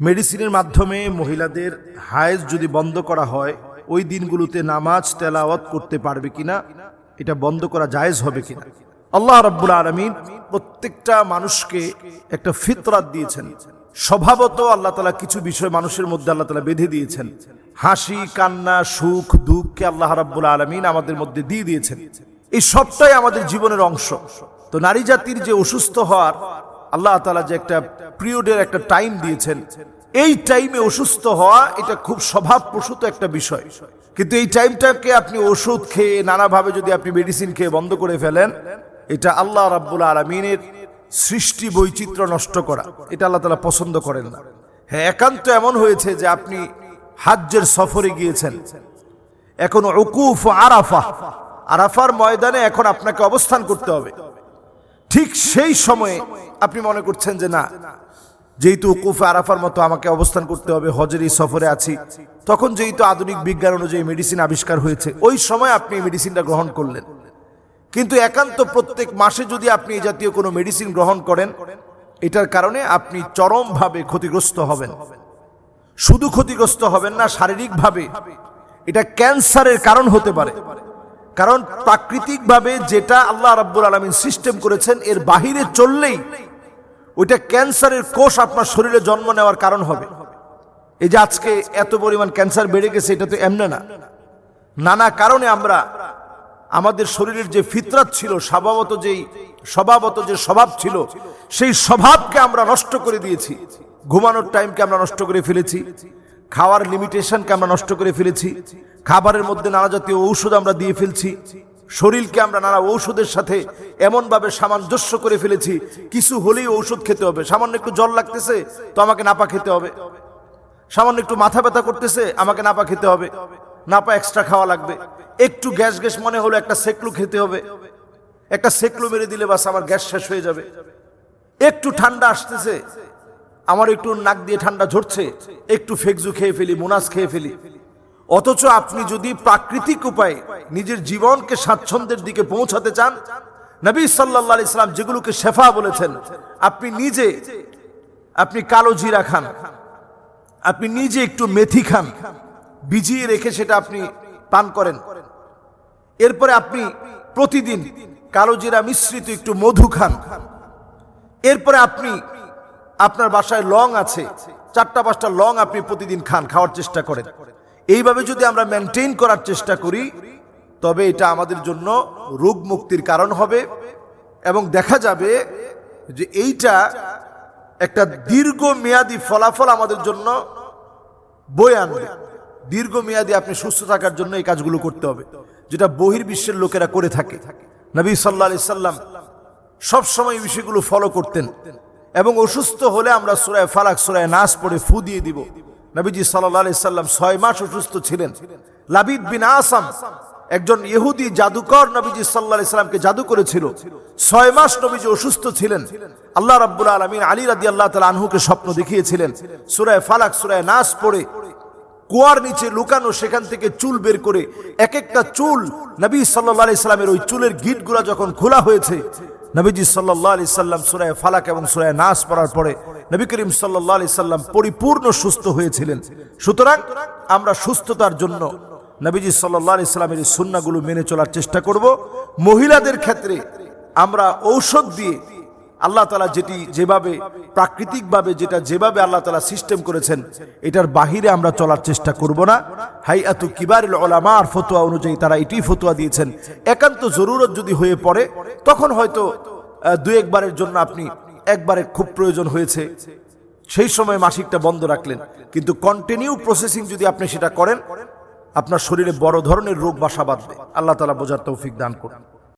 মেডিসিনের মাধ্যমে মহিলাদের হায়েজ যদি বন্ধ করা হয়, ওই দিনগুলোতে নামাজ তেলাওয়াত করতে পারবে কিনা, এটা বন্ধ করা জায়েজ হবে কিনা? আল্লাহ রাব্বুল আলমিন প্রত্যেকটা মানুষকে একটা ফিতরাত দিয়েছেন। স্বভাবত আল্লাহ তালা কিছু বিষয় মানুষের মধ্যে আল্লাহ তালা বেঁধে দিয়েছেন। হাসি, কান্না, সুখ, দুঃখকে আল্লাহ রাব্বুল আলমিন আমাদের মধ্যে দিয়ে দিয়েছেন। এই সবটাই আমাদের জীবনের অংশ। তো নারী জাতির যে অসুস্থ হওয়ার আল্লাহ তালা যে একটা পিরিয়ডের একটা টাইম দিয়েছেন। এই টাইমে অসুস্থ হওয়া এটা খুব স্বভাবপ্রসূত একটা বিষয়। কিন্তু এই টাইমটাকে আপনি ওষুধ খেয়ে নানাভাবে যদি আপনি মেডিসিন খেয়ে বন্ধ করে ফেলেন, এটা আল্লাহ রাব্বুল আলমিনের সৃষ্টি বৈচিত্র্য নষ্ট করা। এটা আল্লাহ তালা পছন্দ করেন না। হ্যাঁ একান্ত এমন হয়েছে যে আপনি হাজ্যের সফরে গিয়েছেন। এখন উকুফ আরাফা আরাফার ময়দানে এখন আপনাকে অবস্থান করতে হবে। ঠিক সেই সময়ে আপনি মনে করছেন যে না, যেহেতু উকুফে আরাফার মতো আমাকে অবস্থান করতে হবে, হজের এই সফরে আছি, তখন যেহেতু আধুনিক বিজ্ঞান অনুযায়ী মেডিসিন আবিষ্কার হয়েছে, ওই সময় আপনি মেডিসিনটা গ্রহণ করলেন। কিন্তু একান্ত প্রত্যেক মাসে যদি আপনি এই জাতীয় কোনো মেডিসিন গ্রহণ করেন, এটার কারণে আপনি চরমভাবে ক্ষতিগ্রস্ত হবেন। শুধু ক্ষতিগ্রস্ত হবেন না, শারীরিকভাবে এটা ক্যান্সারের কারণ হতে পারে। কারণ প্রাকৃতিকভাবে যেটা আল্লাহ রাব্বুল আলমিন সিস্টেম করেছেন, এর বাহিরে চললেই ওইটা ক্যান্সারের কোষ আপনার শরীরে জন্ম নেওয়ার কারণ হবে। এই যে আজকে এত পরিমাণ ক্যান্সার বেড়ে গেছে, এটা তো এমনে না। নানা কারণে আমরা আমাদের শরীরের যে ফিতরাত ছিল, স্বভাবত যেই, স্বভাবত যে স্বভাব ছিল, সেই স্বভাবকে আমরা নষ্ট করে দিয়েছি। ঘুমানোর টাইমকে আমরা নষ্ট করে ফেলেছি। খাওয়ার লিমিটেশনকে আমরা নষ্ট করে ফেলেছি। খাবারের মধ্যে নানা জাতীয় ঔষধ আমরা দিয়ে ফেলছি। শরীরকে আমরা নানা ঔষধের সাথে এমনভাবে সামঞ্জস্য করে ফেলেছি। কিছু হলেই ঔষধ খেতে হবে। সামান্য একটু জল লাগতেছে তো আমাকে নাপা খেতে হবে। সামান্য একটু মাথা ব্যথা করতেছে, আমাকে নাপা খেতে হবে। নাপা এক্সট্রা খাওয়া লাগবে। একটু গ্যাস গ্যাস মনে হলো একটা সেকলু খেতে হবে। একটা সেকলু মেরে দিলে বাস আমার গ্যাস শেষ হয়ে যাবে। একটু ঠান্ডা আসতেছে আমার একটু নাক দিয়ে ঠান্ডা ঝরছে, একটু ফেকজু খেয়ে ফেলি, মোনাস খেয়ে ফেলি। অথচ আপনি যদি প্রাকৃতিক উপায়ে নিজের জীবনকে স্বাচ্ছন্দ্যের দিকে পৌঁছাতে চান, নবী সাল্লাহ ইসলাম যেগুলোকে শেফা বলেছেন, আপনি নিজে আপনি কালো জিরা খান, আপনি নিজে একটু মেথি খান, ভিজিয়ে রেখে সেটা আপনি পান করেন। এরপরে আপনি প্রতিদিন কালো জিরা মিশ্রিত একটু মধু খান। এরপরে আপনি আপনার বাসায় লং আছে, চারটা পাঁচটা লং আপনি প্রতিদিন খান, খাওয়ার চেষ্টা করেন। এইভাবে যদি আমরা মেনটেন করার চেষ্টা করি, তবে এটা আমাদের জন্য রোগ মুক্তির কারণ হবে এবং দেখা যাবে যে এইটা একটা দীর্ঘ মেয়াদি ফলাফল আমাদের জন্য বয়ে আনবে। দীর্ঘ মেয়াদি আপনি সুস্থ থাকার জন্য এই কাজগুলো করতে হবে, যেটা বহির্বিশ্বের লোকেরা করে থাকে। নবী সাল্লা সব সময় এই বিষয়গুলো ফলো করতেন। এবং অসুস্থ হলে আমরা সুরায় ফালাক সুরায় নাচ পড়ে ফু দিয়ে দিব। নবীজি সাল্লাহ সাল্লাম ছয় মাস অসুস্থ ছিলেন। লাবিদ বিন আসাম, একজন ইহুদি জাদুকর নবীজি সাল্লাহ ইসলামকে জাদু করেছিল। ছয় মাস নবীজি অসুস্থ ছিলেন। আল্লাহ রাব্বুল আলমিন আলী রাদি আল্লাহ তালা আনহুকে স্বপ্ন দেখিয়েছিলেন। সুরায় ফালাক সুরায় নাচ পড়ে কুয়ার নিচে লুকানো, সেখান থেকে চুল বের করে এক একটা চুল নবী সাল্লাহ ইসলামের ওই চুলের গিটগুলা যখন খোলা হয়েছে নবীজি সাল্লাহ আলি সাল্লাম সুরায় ফালাক এবং সুরায় নাস পড়ার পরে নবী করিম সাল্লাহ আলি সাল্লাম পরিপূর্ণ সুস্থ হয়েছিলেন। সুতরাং আমরা সুস্থতার জন্য নবীজি সাল্লাহ আলি সাল্লামের সুন্নাগুলো মেনে চলার চেষ্টা করব। মহিলাদের ক্ষেত্রে আমরা ঔষধ দিয়ে আল্লাহ তালা যেটি যেভাবে প্রাকৃতিকভাবে যেটা যেভাবে আল্লাহ তালা সিস্টেম করেছেন, এটার বাহিরে আমরা চলার চেষ্টা করব না। হাই এত কিবার আর ফতোয়া অনুযায়ী তারা এটি ফতোয়া দিয়েছেন। একান্ত জরুরত যদি হয়ে পড়ে, তখন হয়তো দু একবারের জন্য আপনি একবারে খুব প্রয়োজন হয়েছে। সেই সময় মাসিকটা বন্ধ রাখলেন। কিন্তু কন্টিনিউ প্রসেসিং যদি আপনি সেটা করেন, আপনার শরীরে বড় ধরনের রোগ বাসা বাঁধবে। আল্লাহ তালা বোঝার তৌফিক দান করুন।